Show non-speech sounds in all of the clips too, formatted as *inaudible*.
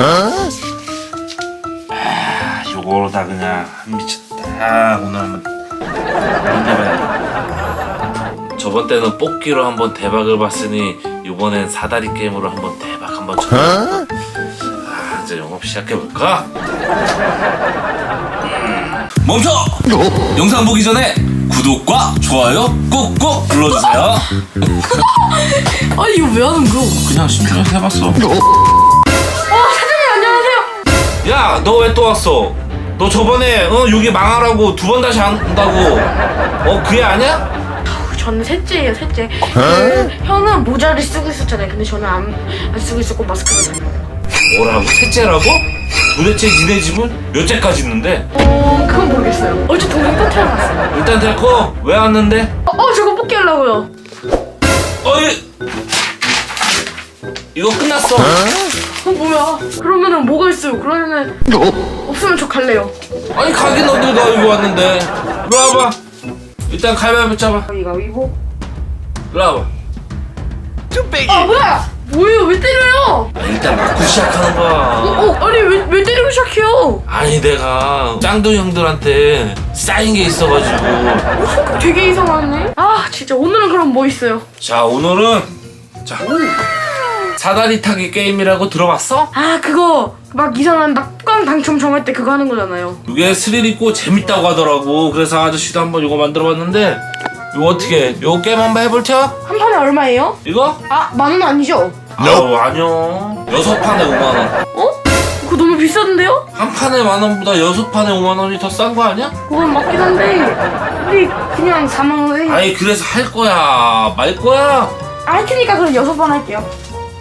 아, 요거로 다 그냥 미쳤다 오늘 한번 해봐야 저번 때는 뽑기로 한번 대박을 봤으니 이번엔 사다리 게임으로 한번 대박 한번 쳐. 아 이제 영업 시작해 볼까? 멈춰! 영상 보기 전에 구독과 좋아요 꾹꾹 눌러주세요. *laughs* 아니 이거 왜 하는 거? 그냥 심심해서 해봤어 야 너 왜 또 왔어? 너 저번에 어 여기 망하라고 두 번 다시 한다고 어 그게 아니야? 저는 셋째예요 셋째. 그, 형은 모자를 쓰고 있었잖아요. 근데 저는 안, 안 쓰고 있었고 마스크를 다녀요. 뭐라고? 셋째라고? 도대체 니네 집은 몇 째까지 있는데? 어 그건 모르겠어요. 어제 동생 또 태어났어요. 일단 됐고 왜 왔는데? 어, 어 저거 뽑기 하려고요. 어이 이거 끝났어 어 뭐야? 그러면은 뭐가 있어요? 그러면은 없으면 저 갈래요. 아니 가긴 어딜 가 여기 왔는데 이리 와봐 일단 가위바위보 잡아 가위바위보. 이리 와봐 아 뭐야? 뭐예요? 왜 때려요? 아, 일단 맞고 시작하는 거야 어 아니 왜, 왜 때리고 시작해요? 아니 내가 짱두 형들한테 쌓인 게 있어가지고 어, 되게 이상하네. 아 진짜 오늘은 그럼 뭐 있어요? 자 오늘은 자 사다리 타기 게임이라고 들어봤어? 아 그거 막 이상한 막꽝 당첨 정할 때 그거 하는 거잖아요. 이게 스릴 있고 재밌다고 하더라고 그래서 아저씨도 한번 이거 만들어봤는데 이거 어떻게 이거 게임 한번 해볼 테야? 한 판에 얼마예요? 이거? 아 만 원 아니죠? 아우 아니요 여섯 판에 5만 원 어? 그거 너무 비싼데요? 한 판에 만 원보다 여섯 판에 5만 원이 더 싼 거 아니야? 그건 맞긴 한데 우리 그냥 4만 원에 아니 그래서 할 거야 말 거야 할 테니까 그럼 여섯 번 할게요.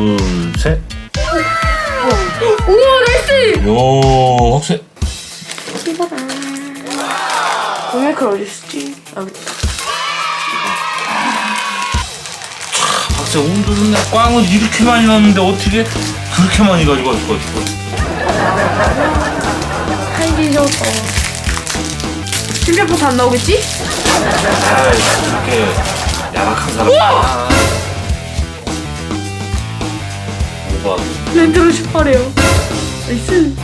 둘 셋 우와 나이스! 요 혹시 이거다. 도메이클 어디 있지? 아, 운 좋네 꽝을 이렇게 많이 넣었는데 어떻게 그렇게 많이 가지고 왔을 거야 한기 셔서 심장부터 안 나오겠지? 아이 그렇게 야박한 사람 아 오바 랜드로 18이에요. 나이스.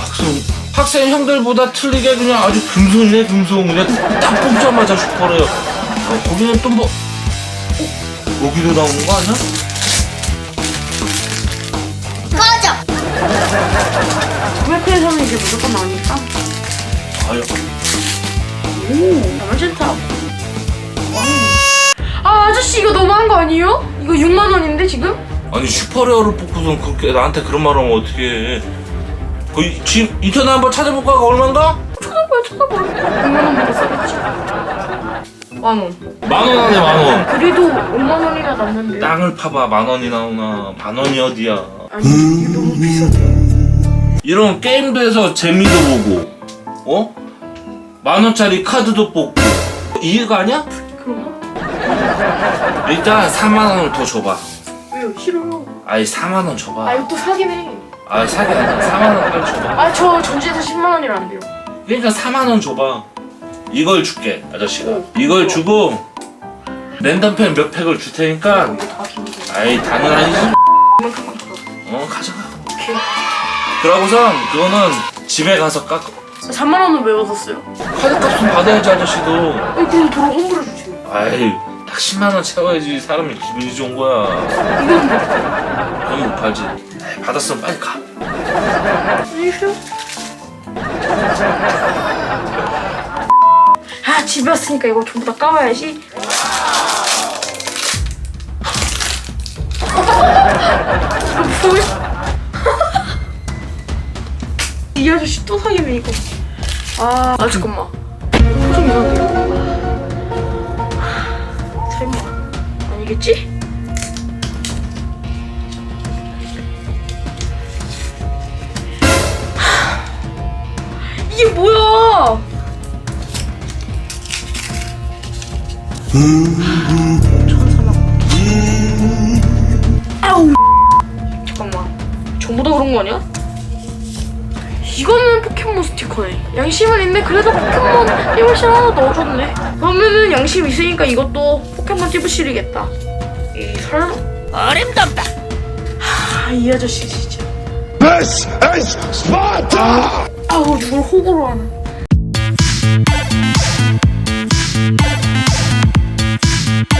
학생 학생 형들보다 틀리게 그냥 아주 금손이네 금손 그냥 딱 뽑자마자 슈퍼래요 아, 거기는 또뭐 어? 여기도 나오는 거 아니야? 꺼져 도메이클에서는 이게 무조건 나오니까. 아유 오, 이거 너무한 거 아니에요? 이거 6만 원인데 지금? 아니 슈퍼레어를 뽑고선 그렇게 나한테 그런 말 하면 어떡해 그 지금 인터넷 한번 찾아볼까 얼마인가? 쳐다봐요, 쳐다봐요. 6만 원보다 싸겠지. 만 원. 만원 안에 만원 그래도 5만 원이나 남는데요? 땅을 파봐 만 원이 나오나 만 원이 어디야 아니, 이게 너무 비싸대. 이런 게임도 해서 재미도 보고 어? 만 원짜리 카드도 뽑고 이해가 아니야? 그런가? *laughs* 일단 4만 원을 더 줘봐 왜요? 싫어요. 아이 4만 원 줘봐 아, 이거 또 사긴 해. 아 사기 아니야 4만 원 빨리 줘봐 아, 저 전지에서 10만 원이라는데요. 그러니까 4만 원 줘봐 이걸 줄게 아저씨가 어. 이걸 주고 랜덤 펜 몇 팩을 줄 테니까 이거 다 아이 이만큼만 더. 어 가져가 오케이. 그러고선 그거는 집에 가서 깎아 4만 원은 왜 얻었어요? 카드 값은 받아야지 아저씨도 아니, 그럼 도로 환불해 주세요. 아이 딱 10만 원 채워야지 사람이 기분이 좋은 거야? 그럼 못 팔지 받았으면 빨리 가. 아, 집에 왔으니까 이거 전부 다 까봐야지. 이거 뭐야? 이 아저씨 또 사기네, 이거. 아, 아 잠깐만. 표정 이 있겠지? 하, 이게 뭐야? 잠깐만. 전부 다 그런 거 아니야? 이거는 포켓몬 스티커네. 양심은 있네. 그래도 포켓몬 띠부실 하나 넣어줬네. 그러면은 양심 있으니까 이것도 한번 찝으시리겠다. 이 설. 어림없다. 하, 이 아저씨 진짜. This is Sparta. 아우 이걸 호구로 하는.